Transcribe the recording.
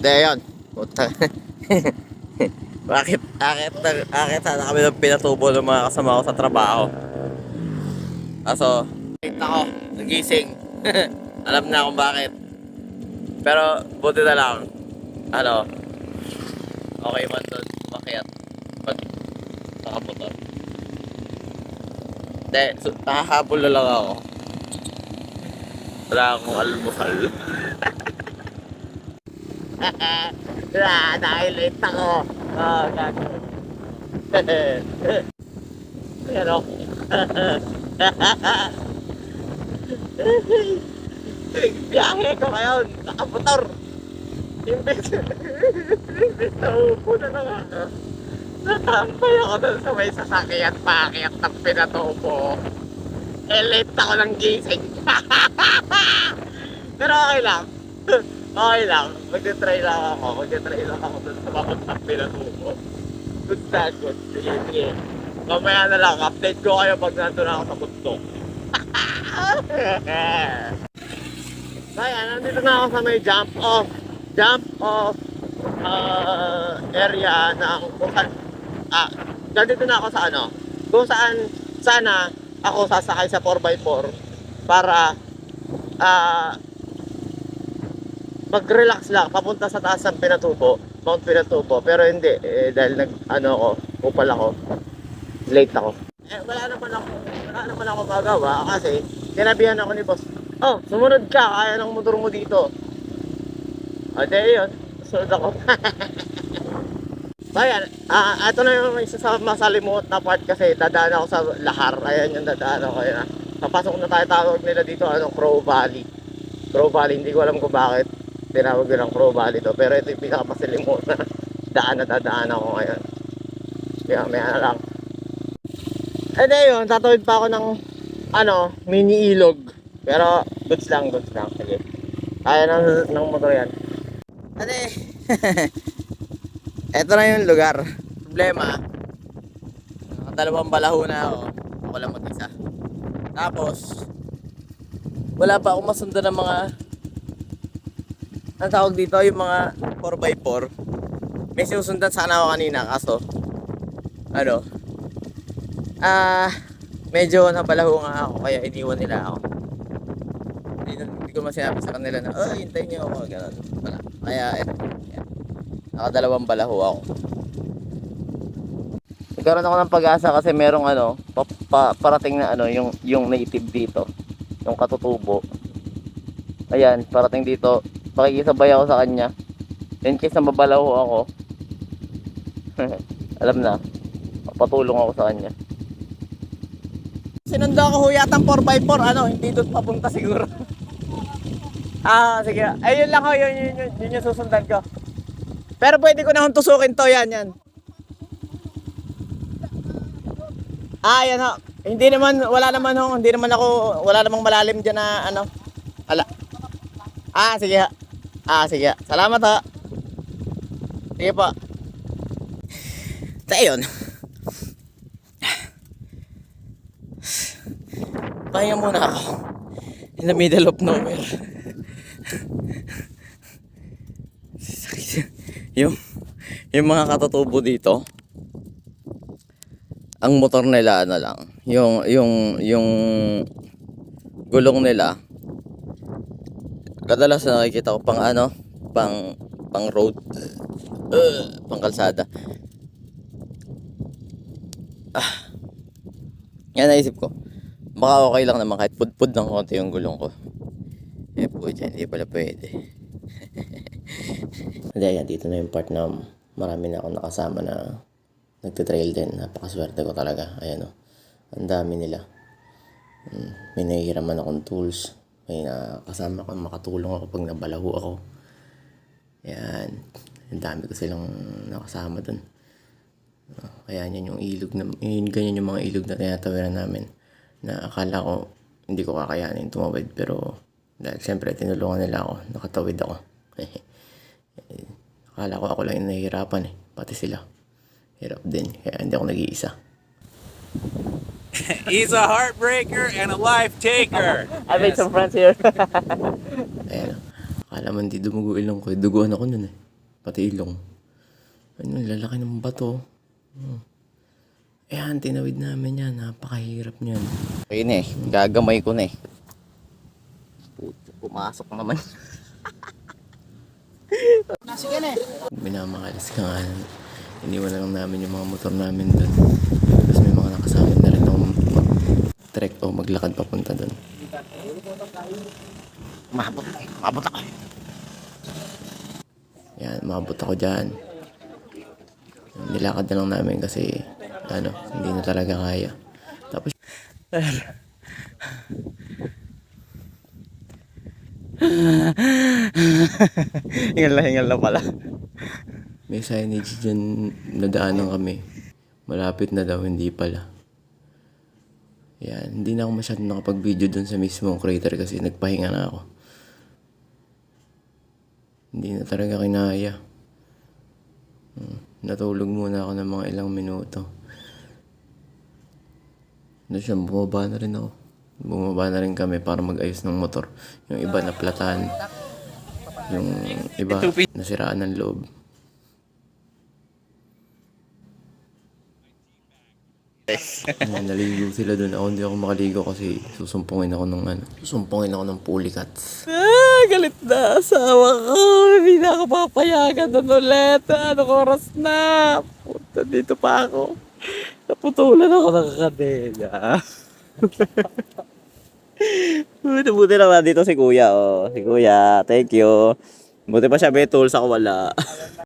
De, yun. Puta. bakit, bakit, bakit sana kami ng pinatubo ng mga kasama ko sa trabaho? Kaso, kita ko, nagising. Alam na kung bakit. Pero, buti na lang. Ano, okay man doon, makiat. Pag nakamotor. Hindi, so, nakahabol na lang ako. Wala akong almusal. Ah, dahil late ako. Ah, gago. Ayan o. Biyahe ko ngayon. Nakamotor. Imbes. Imbes na upo na lang ako. Natambay ako dun sa may sasakyan. Pakiat ng pinatubo. Eh, late ako ng gising. Pero okay lang. Okay lang. Magte-try lang ako. Magte-try lang ako dun sa papuntang pinatubo. Good na, good. Sige, sige. Mamaya na lang. Update ko kayo pag nandun ako sa bundok. Kaya, nandito na ako sa may jump off. Jump off uh, area ng kung saan, ah, nandito na ako sa ano, kung saan sana ako sasakay sa 4x4 para ah, mag-relax lang papunta sa taas ng Pinatubo, Mount Pinatubo. Pero hindi, eh, dahil nag, ano ako, upal ako, late ako. Eh, wala naman ako, wala naman ako magawa kasi sinabihan ako ni boss, oh, sumunod ka, kaya ng motor mo dito. O, di yun, sunod ako. So, ayan, ah, ito na yung isa sa masalimuot na part kasi dadaan ako sa Lahar. Ayan yung dadaan ako. Ayan, ah. Papasok na tayo tawag nila dito, ano, Crow Valley. Crow Valley, hindi ko alam kung bakit tinawag nilang Crow Valley to. Pero ito yung pinakamasalimuot na daan na dadaan ako ngayon. Kaya may ano lang. Eh di yun, tatawid pa ako ng ano, mini ilog. Pero goods lang, goods lang. Sige. Kaya ng, ng motor yan. Ate, eto na yung lugar. Problema, nakadalawang balaho na ako. Ako lang mag-isa. Tapos, wala pa akong masundan ng mga ang tawag dito, yung mga 4x4. May sinusundan sana ako kanina, kaso, ano, ah, medyo nabalaho nga ako, kaya iniwan nila ako. Hindi, hindi ko masinabi sa kanila na, oh, hintayin niyo ako, gano'n. Wala. Kaya, eto, yan. Nakadalawang balaho ako. Nagkaroon ako ng pag-asa kasi merong ano, pa, pa- parating na ano, yung, yung native dito. Yung katutubo. Ayan, parating dito. Pakikisabay ako sa kanya. In case na mabalaho ako. Alam na. Patulong ako sa kanya. Sinundo ako huyatang 4x4. Ano, hindi doon papunta siguro. ah, sige. Ayun lang ho, yun, yun, yun, yun yung susundan ko. Pero pwede ko na hong tusukin to, yan, yan. Ah, yan ho. Hindi naman, wala naman ho, hindi naman ako, wala namang malalim dyan na, ano, ala. Ah, sige ha. Ah, sige. Salamat ha. Sige po. So, ayun. Pahinga muna ako. In the middle of nowhere. Yung, yung mga katutubo dito, ang motor nila ano lang, yung, yung, yung gulong nila, kadalas na nakikita ko pang ano, pang pang road, uh, pang kalsada. Ah. Yan naisip ko. Baka okay lang naman kahit pudpud ng konti yung gulong ko. Eh po dyan, hindi pala pwede. Hindi, yan. Dito na yung part na marami na akong nakasama na nagtitrail din. Napakaswerte ko talaga. Ayan o. Ang dami nila. Mm, May nahihiraman akong tools. May nakasama ko makatulong ako pag nabalaho ako. Yan. Ang dami ko silang nakasama dun. Ah, Kaya yan yung ilog na, yun, ganyan yung mga ilog na tinatawiran namin. Na akala ko hindi ko kakayanin tumawid pero dahil siyempre tinulungan nila ako, nakatawid ako. Akala ko ako lang yung nahihirapan eh, pati sila. Hirap din, kaya hindi ako nag-iisa. He's a heartbreaker and a life taker. I made some friends here. Ayan. Akala mo hindi dumugo ilong ko. Duguan ako nun eh. pati ilong. Ano, lalaki ng bato. Hmm. Ayan, tinawid namin yan. Napakahirap niyan. Ayun eh, gagamay ko na eh. Puto, pumasok naman. Minamakalis ka nga. Iniwan na lang namin yung mga motor namin doon. Tapos may mga nakasama na rin akong mag-trek o maglakad papunta doon. Mabot, mabot ako. Yan, maabot ako dyan. Nilakad na lang namin kasi ano, hindi na talaga kaya. Tapos hingal na hingal na pala. may signage dyan nadaanan kami. Malapit na daw, hindi pala. Yan, hindi na ako masyadong nakapag-video dun sa mismong crater kasi nagpahinga na ako. Hindi na talaga kinaya. Hmm, Natulog muna ako ng mga ilang minuto. Ano siya, bumaba na rin ako. Bumaba na rin kami para mag-ayos ng motor. Yung iba naplatan. Yung iba nasiraan ng loob. Ayan, naligo sila dun. Ako hindi ako makaligo kasi susumpungin ako ng ano. Susumpungin ako ng pulikats. Ah, galit na asawa ko. Hindi na ako papayagan doon ulit. Anong oras na? Punta dito pa ako. Naputulan ako ng kadena. buti, buti lang na dito si kuya. Oh. Si kuya, thank you. Buti pa siya may tools ako wala.